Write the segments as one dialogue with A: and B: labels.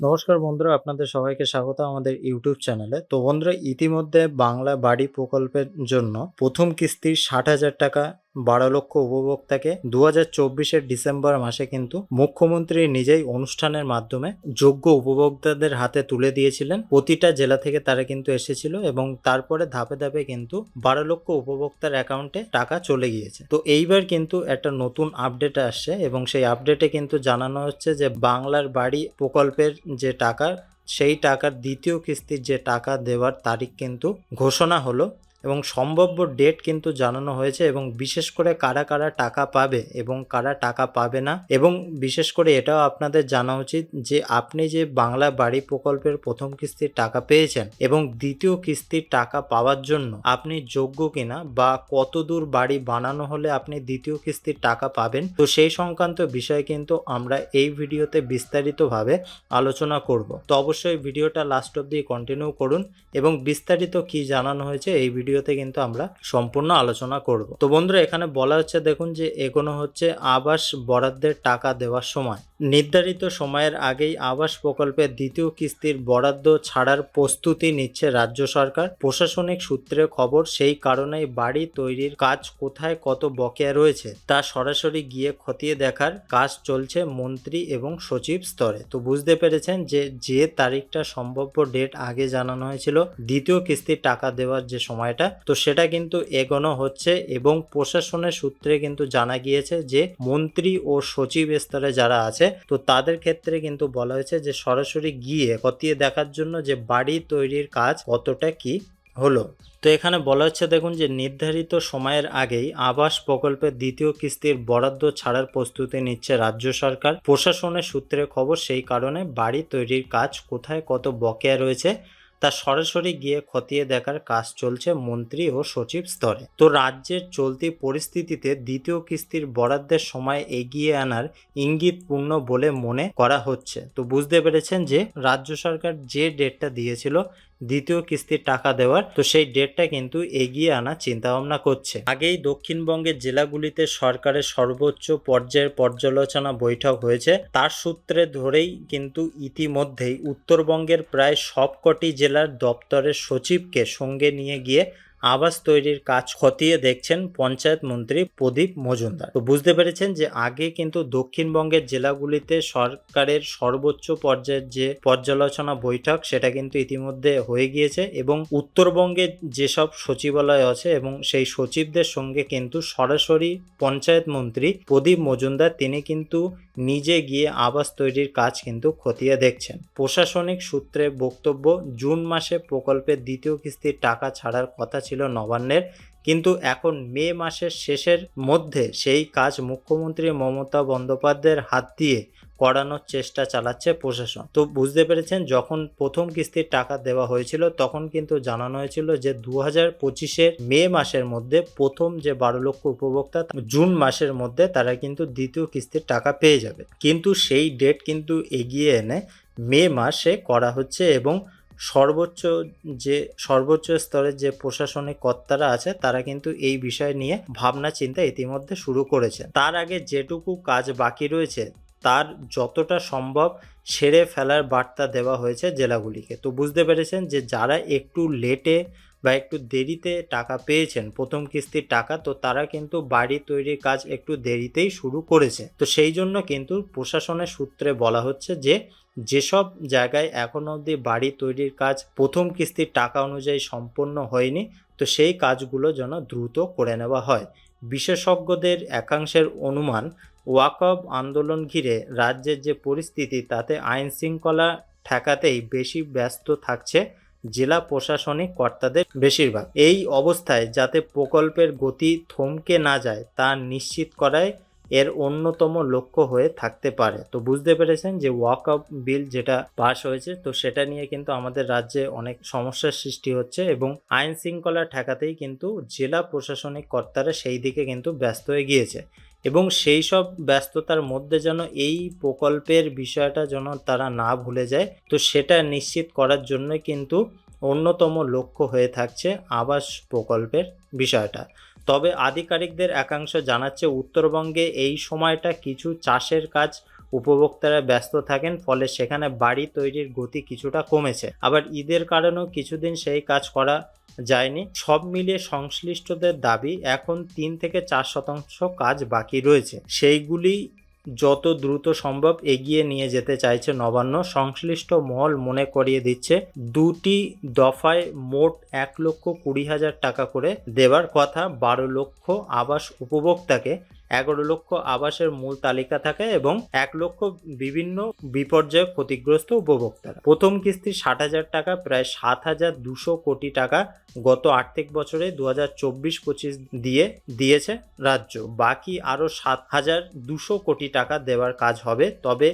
A: নমস্কার বন্ধুরা, আপনাদের সবাইকে স্বাগত আমাদের ইউটিউব চ্যানেলে। তো বন্ধুরা, ইতিমধ্যে বাংলা বাড়ি প্রকল্পের জন্য প্রথম কিস্তির ষাট হাজার টাকা বারো লক্ষ উপভোক্তাকে দু হাজার ডিসেম্বর মাসে কিন্তু মুখ্যমন্ত্রী নিজেই অনুষ্ঠানের মাধ্যমে যোগ্য উপভোক্তাদের হাতে তুলে দিয়েছিলেন। প্রতিটা জেলা থেকে তারা কিন্তু এসেছিল এবং তারপরে ধাপে ধাপে কিন্তু বারো লক্ষ উপভোক্তার অ্যাকাউন্টে টাকা চলে গিয়েছে। তো এইবার কিন্তু একটা নতুন আপডেট আসছে এবং সেই আপডেটে কিন্তু জানানো হচ্ছে যে বাংলার বাড়ি প্রকল্পের যে টাকা, সেই টাকার দ্বিতীয় কিস্তির যে টাকা দেওয়ার তারিখ কিন্তু ঘোষণা হলো। এবং সম্ভাব্য ডেট কিন্তু জানানো হয়েছে এবং বিশেষ করে কারা কারা টাকা পাবে এবং কারা টাকা পাবে না এবং বিশেষ করে এটাও আপনাদের জানা উচিত যে আপনি যে বাংলা বাড়ি প্রকল্পের প্রথম কিস্তির টাকা পেয়েছেন এবং দ্বিতীয় কিস্তির টাকা পাওয়ার জন্য আপনি যোগ্য কিনা বা কত দূর বাড়ি বানানো হলে আপনি দ্বিতীয় কিস্তির টাকা পাবেন, তো সেই সংক্রান্ত বিষয় কিন্তু আমরা এই ভিডিওতে বিস্তারিতভাবে আলোচনা করব। তো অবশ্যই ভিডিওটা লাস্ট অব্দি কন্টিনিউ করুন এবং বিস্তারিত কি জানানো হয়েছে এই ভিডিওতে কিন্তু আমরা সম্পূর্ণ আলোচনা করব। তো বন্ধুরা, এখানে বলা হচ্ছে, দেখুন যে এগোনো হচ্ছে আবাস বরাদ্দের টাকা দেওয়ার সময়। নির্ধারিত সময়ের আগেই আবাস প্রকল্পের দ্বিতীয় কিস্তির বরাদ্দ ছাড়ার প্রস্তুতি নিচ্ছে রাজ্য সরকার। প্রশাসনিক সূত্রে খবর, সেই কারণেই বাড়ি তৈরির কাজ কোথায় কত বকেয়া রয়েছে তা সরাসরি গিয়ে খতিয়ে দেখার কাজ চলছে মন্ত্রী এবং সচিব স্তরে। তো বুঝতে পেরেছেন যে যে তারিখটা সম্ভাব্য ডেট আগে জানানো হয়েছিল, দ্বিতীয় কিস্তির টাকা দেওয়ার যে সময়টা, তো সেটা কিন্তু এগোনো হচ্ছে এবং প্রশাসনের সূত্রে কিন্তু জানা গিয়েছে যে, মন্ত্রী ও সচিব স্তরে যারা আছে তো তাদের ক্ষেত্রে কিন্তু বলা হয়েছে যে সরাসরি গিয়ে খতিয়ে দেখার জন্য যে বাড়ি তৈরির কাজ কতটা কি হলো। তো এখানে বলা হচ্ছে দেখুন যে নির্ধারিত সময়ের আগেই আবাস প্রকল্পের দ্বিতীয় কিস্তির বরাদ্দ ছাড়ার প্রস্তুতি নিচ্ছে রাজ্য সরকার। প্রশাসনের সূত্রে খবর সেই কারণে বাড়ি তৈরির কাজ কোথায় কত বকেয়া রয়েছে তা সরাসরি গিয়ে খতিয়ে দেখার কাজ চলছে মন্ত্রী ও সচিব স্তরে। তো রাজ্যের চলতি পরিস্থিতিতে দ্বিতীয় কিস্তির বরাদ্দের সময় এগিয়ে আনার ইঙ্গিতপূর্ণ বলে মনে করা হচ্ছে। তো বুঝতে পেরেছেন যে, রাজ্য সরকার যে ডেটটা দিয়েছিল দ্বিতীয় কিস্তির টাকা দেওয়ার, তো সেই ডেটটা কিন্তু এগিয়ে আনা চিন্তা ভাবনা করছে। আগেই দক্ষিণবঙ্গের জেলাগুলিতে সরকারের সর্বোচ্চ পর্যায়ের পর্যালোচনা বৈঠক হয়েছে। তার সূত্রে ধরেই কিন্তু ইতিমধ্যেই উত্তরবঙ্গের প্রায় সবকটি জেলার দপ্তরের সচিবকে সঙ্গে নিয়ে গিয়ে আবাস তৈরির কাজ খতিয়ে দেখছেন পঞ্চায়েত মন্ত্রী প্রদীপ মজুমদার। তো বুঝতে পেরেছেন যে আগে কিন্তু দক্ষিণবঙ্গের জেলাগুলিতে সরকারের সর্বোচ্চ পর্যায়ের যে পর্যালোচনা বৈঠক, সেটা কিন্তু ইতিমধ্যে হয়ে গিয়েছে এবং উত্তরবঙ্গে যেসব সচিবালয় আছে এবং সেই সচিবদের সঙ্গে কিন্তু সরাসরি পঞ্চায়েত মন্ত্রী প্রদীপ মজুমদার, তিনি কিন্তু নিজে গিয়ে আবাস তৈরির কাজ কিন্তু খতিয়ে দেখছেন। প্রশাসনিক সূত্রে বক্তব্য, জুন মাসে প্রকল্পের দ্বিতীয় কিস্তির টাকা ছাড়ার কথা ছিল নবান্নের। কিন্তু এখন মে মাসের শেষের মধ্যে সেই কাজ মুখ্যমন্ত্রী মমতা বন্দ্যোপাধ্যায়ের হাত দিয়ে করানোর চেষ্টা চালাচ্ছে প্রশাসন। তো বুঝতে পেরেছেন, যখন প্রথম কিস্তির টাকা দেওয়া হয়েছিল, তখন কিন্তু জানানো হয়েছিল যে দু হাজার পঁচিশের মে মাসের মধ্যে প্রথম যে বারো লক্ষ উপভোক্তা, জুন মাসের মধ্যে তারা কিন্তু দ্বিতীয় কিস্তির টাকা পেয়ে যাবে। কিন্তু সেই ডেট কিন্তু এগিয়ে এনে মে মাসে করা হচ্ছে এবং সর্বোচ্চ যে, সর্বোচ্চ স্তরের যে প্রশাসনিক কর্তারা আছে, তারা কিন্তু এই বিষয় নিয়ে ভাবনা চিন্তা ইতিমধ্যে শুরু করেছে তার আগে যেটুকু কাজ বাকি রয়েছে, তার যতটা সম্ভব সেরে ফেলার বার্তা দেওয়া হয়েছে জেলাগুলিকে। তো বুঝতে পেরেছেন যে, যারা একটু লেটে বা একটু দেরিতে টাকা পেয়েছেন, প্রথম কিস্তির টাকা, তো তারা কিন্তু বাড়ি তৈরির কাজ একটু দেরিতেই শুরু করেছে। তো সেই জন্য কিন্তু প্রশাসনের সূত্রে বলা হচ্ছে যে, যেসব জায়গায় এখনও অবধি বাড়ি তৈরির কাজ প্রথম কিস্তির টাকা অনুযায়ী সম্পন্ন হয়নি, তো সেই কাজগুলো যেন দ্রুত করে নেওয়া হয়। বিশেষজ্ঞদের একাংশের অনুমান, ওয়াকফ আন্দোলন ঘিরে রাজ্যের যে পরিস্থিতি, তাতে আইন শৃঙ্খলা ঠেকাতেই বেশি ব্যস্ত থাকছে জেলা প্রশাসনিক কর্তাদের বেশিরভাগ। এই অবস্থায় যাতে প্রকল্পের গতি থমকে না যায়, তা নিশ্চিত করায় এর অন্যতম লক্ষ্য হয়ে থাকতে পারে। তো বুঝতে পেরেছেন যে ওয়াক আপ বিল যেটা পাশ হয়েছে, তো সেটা নিয়ে কিন্তু আমাদের রাজ্যে অনেক সমস্যার সৃষ্টি হচ্ছে এবং আইন শৃঙ্খলা ঠেকাতেই কিন্তু জেলা প্রশাসনিক কর্তারা সেই দিকে কিন্তু ব্যস্ত হয়ে গিয়েছে। এবং সেই সব ব্যস্ততার মধ্যে যেন এই প্রকল্পের বিষয়টা যেন তারা না ভুলে যায়, তো সেটা নিশ্চিত করার জন্য কিন্তু অন্যতম লক্ষ্য হয়ে থাকছে আবাস প্রকল্পের বিষয়টা। তবে আধিকারিকদের একাংশ জানাচ্ছে, উত্তরবঙ্গে এই সময়টা কিছু চাষের কাজ উপভোক্তারা ব্যস্ত থাকেন, ফলে সেখানে বাড়ি তৈরির গতি কিছুটা কমেছে। আবার ঈদের কারণেও কিছুদিন সেই কাজ করা যায়নি। সব মিলিয়ে সংশ্লিষ্টদের দাবি, এখন তিন থেকে চার শতাংশ কাজ বাকি রয়েছে। সেইগুলি যত দ্রুত সম্ভব এগিয়ে নিয়ে যেতে চাইছে নবান্ন। সংশ্লিষ্ট মহল মনে করিয়ে দিচ্ছে, দুটি দফায় মোট এক লক্ষ কুড়ি হাজার টাকা করে দেবার কথা। বারো লক্ষ আবাস উপভোক্তাকে এগারো লক্ষ আবাসের মূল তালিকা থাকে এবং এক লক্ষ বিভিন্ন বিপর্যয়ে ক্ষতিগ্রস্ত উপভোক্তারা। প্রথম কিস্তি ষাট হাজার টাকা, প্রায় সাত হাজার দুশো কোটি টাকা গত আর্থিক বছরে দু হাজার চব্বিশ পঁচিশ দিয়ে দিয়েছে রাজ্য। বাকি আরও সাত হাজার দুশো কোটি টাকা দেওয়ার কাজ হবে, তবে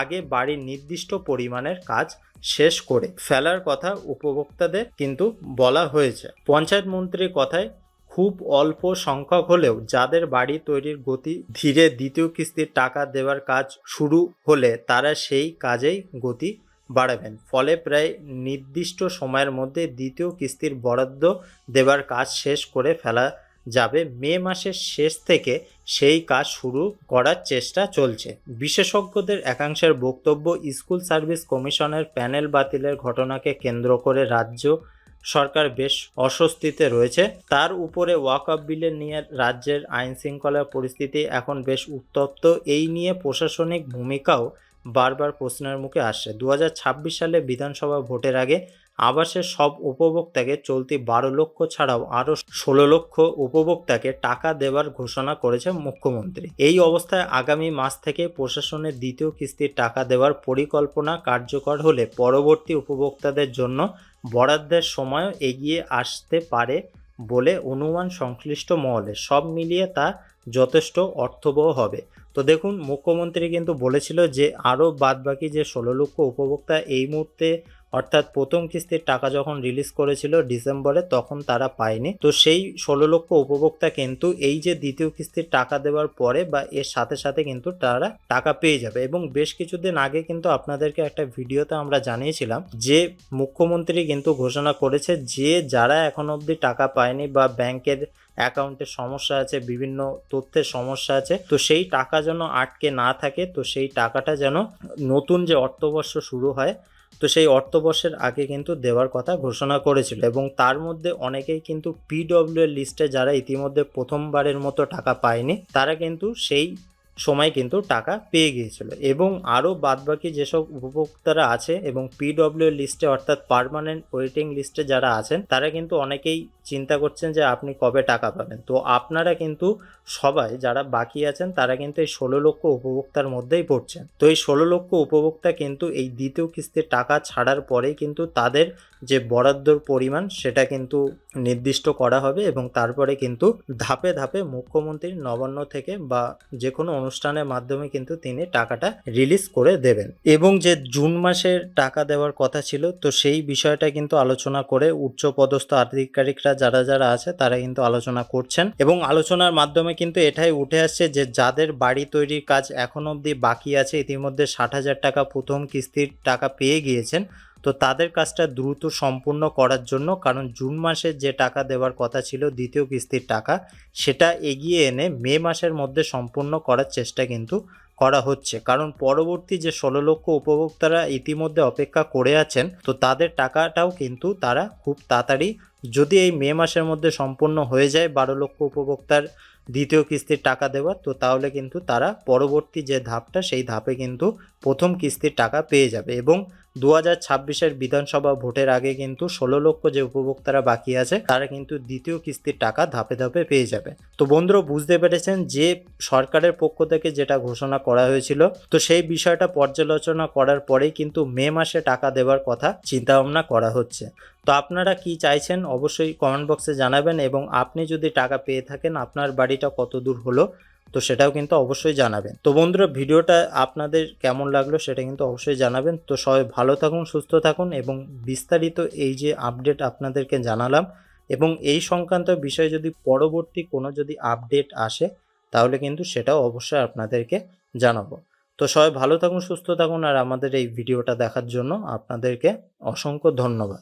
A: আগে বাড়ির নির্দিষ্ট পরিমাণের কাজ শেষ করে ফেলার কথা উপভোক্তাদের কিন্তু বলা হয়েছে। পঞ্চায়েত মন্ত্রীর কথায় খুব অল্প সংখ্যক হলেও যাদের বাড়ি তৈরির গতি ধীরে দ্বিতীয় কিস্তির টাকা দেওয়ার কাজ শুরু হলে তারা সেই কাজেই গতি বাড়াবেন। ফলে প্রায় নির্দিষ্ট সময়ের মধ্যে দ্বিতীয় কিস্তির বরাদ্দ দেওয়ার কাজ শেষ করে ফেলা যাবে। মে মাসের শেষ থেকে সেই কাজ শুরু করার চেষ্টা চলছে। বিশেষজ্ঞদের একাংশের বক্তব্য, স্কুল সার্ভিস কমিশনের প্যানেল বাতিলের ঘটনাকে কেন্দ্র করে রাজ্য সরকার বেশ অস্বস্তিতে রয়েছে। তার উপরে ওয়াকআপ বিলের নিয়ে রাজ্যের আইন শৃঙ্খলা পরিস্থিতি এখন বেশ উত্তপ্ত। এই নিয়ে প্রশাসনিক ভূমিকাও বারবার প্রশ্নের মুখে আসছে। দু হাজার ছাব্বিশ সালে বিধানসভা ভোটের আগে আবাসের সব উপভোক্তাকে চলতি বারো লক্ষ ছাড়াও আরও ষোলো লক্ষ উপভোক্তাকে টাকা দেওয়ার ঘোষণা করেছে মুখ্যমন্ত্রী। এই অবস্থায় আগামী মাস থেকে প্রশাসনের দ্বিতীয় কিস্তির টাকা দেওয়ার পরিকল্পনা কার্যকর হলে পরবর্তী উপভোক্তাদের জন্য বরাদ্দের সময় এগিয়ে আসতে পারে বলে অনুমান সংশ্লিষ্ট মহলে। সব মিলিয়ে তা যথেষ্ট অর্থবহ হবে। তো দেখুন, মুখ্যমন্ত্রী কিন্তু বলেছিল যে, আরও বাদবাকি যে ষোলো লক্ষ উপভোক্তা এই মুহূর্তে অর্থাৎ প্রথম কিস্তির টাকা যখন রিলিজ করেছিল ডিসেম্বরে, তখন তারা পায়নি। তো সেই ষোলো লক্ষ উপভোক্তা কিন্তু এই যে দ্বিতীয় কিস্তির টাকা দেওয়ার পরে বা এর সাথে সাথে কিন্তু তারা টাকা পেয়ে যাবে। এবং বেশ কিছুদিন আগে কিন্তু আপনাদেরকে একটা ভিডিওতে আমরা জানিয়েছিলাম যে মুখ্যমন্ত্রী কিন্তু ঘোষণা করেছে যে যারা এখন অবধি টাকা পায়নি বা ব্যাংকের অ্যাকাউন্টের সমস্যা আছে, বিভিন্ন তথ্যের সমস্যা আছে, তো সেই টাকা যেন আটকে না থাকে, তো সেই টাকাটা যেন নতুন যে অর্থবর্ষ শুরু হয় তো সেই অর্থবর্ষের আগে কিন্তু দেওয়ার কথা ঘোষণা করেছিল এবং তার মধ্যে অনেকেই কিন্তু পিডব্লিউ লিস্টে যারা ইতিমধ্যে প্রথমবারের মতো টাকা পায়নি, তারা কিন্তু সেই সময় কিন্তু টাকা পেয়ে গিয়েছিল। এবং আরও বাদবাকি যেসব উপভোক্তারা আছে এবং পিডব্লিউ লিস্টে অর্থাৎ পারমানেন্ট ওয়েটিং লিস্টে যারা আছেন, তারা কিন্তু অনেকেই চিন্তা করছেন যে আপনি কবে টাকা পাবেন। তো আপনারা কিন্তু সবাই যারা বাকি আছেন, তারা কিন্তু এই ষোলো লক্ষ উপভোক্তার মধ্যেই পড়ছেন। তো এই ষোলো লক্ষ উপভোক্তা কিন্তু এই দ্বিতীয় কিস্তির টাকা ছাড়ার পরেই কিন্তু তাদের যে বরাদ্দর পরিমাণ, সেটা কিন্তু নির্দিষ্ট করা হবে এবং তারপরে কিন্তু ধাপে ধাপে মুখ্যমন্ত্রীর নবান্ন থেকে বা যে কোনো অনুষ্ঠানের মাধ্যমে কিন্তু তিনি টাকাটা রিলিজ করে দেবেন। এবং যে জুন মাসের টাকা দেওয়ার কথা ছিল, তো সেই বিষয়টা কিন্তু আলোচনা করে উচ্চপদস্থ আধিকারিকরা যারা যারা আছে, তারা কিন্তু আলোচনা করছেন। এবং আলোচনার মাধ্যমে কিন্তু এটাই উঠে আসছে যে, যাদের বাড়ি তৈরির কাজ এখন অবধি বাকি আছে, ইতিমধ্যে ষাট হাজার টাকা প্রথম কিস্তির টাকা পেয়ে গিয়েছেন তো তাদের কাজটা দ্রুত সম্পূর্ণ করার জন্য, কারণ জুন মাসে যে টাকা দেওয়ার কথা ছিল, দ্বিতীয় কিস্তির টাকা, সেটা এগিয়ে এনে মে মাসের মধ্যে সম্পূর্ণ করার চেষ্টা কিন্তু করা হচ্ছে। কারণ পরবর্তী যে ষোলো লক্ষ উপভোক্তারা ইতিমধ্যে অপেক্ষা করে আছেন, তো তাদের টাকাটাও কিন্তু তারা খুব তাড়াতাড়ি, যদি এই মে মাসের মধ্যে সম্পূর্ণ হয়ে যায় বারো লক্ষ উপভোক্তার দ্বিতীয় কিস্তির টাকা দেওয়া তো তাহলে কিন্তু তারা পরবর্তী যে ধাপটা, সেই ধাপে কিন্তু প্রথম কিস্তির টাকা পেয়ে যাবে। এবং দু হাজার ছাব্বিশের বিধানসভা ভোটের আগে কিন্তু ষোলো লক্ষ যে উপভোক্তারা বাকি আছে, তারা কিন্তু দ্বিতীয় কিস্তির টাকা ধাপে ধাপে পেয়ে যাবে। তো বন্ধুরা, বুঝতে পেরেছেন যে সরকারের পক্ষ থেকে যেটা ঘোষণা করা হয়েছিল, তো সেই বিষয়টা পর্যালোচনা করার পরেই কিন্তু মে মাসে টাকা দেওয়ার কথা চিন্তা ভাবনা করা হচ্ছে। তো আপনারা কি চাইছেন অবশ্যই কমেন্ট বক্সে জানাবেন এবং আপনি যদি টাকা পেয়ে থাকেন, আপনার বাড়িটা কত দূর হলো তো সেটাও কিন্তু অবশ্যই জানাবেন। তো বন্ধুরা, ভিডিওটা আপনাদের কেমন লাগল সেটা কিন্তু অবশ্যই জানাবেন। তো সবাই ভালো থাকুন, সুস্থ থাকুন এবং বিস্তারিত এই যে আপডেট আপনাদেরকে জানালাম এবং এই সংক্রান্ত বিষয়ে যদি পরবর্তী কোনো যদি আপডেট আসে, তাহলে কিন্তু সেটাও অবশ্যই আপনাদেরকে জানাব। তো সবাই ভালো থাকুন, সুস্থ থাকুন আর আমাদের এই ভিডিওটা দেখার জন্য আপনাদেরকে অসংখ্য ধন্যবাদ।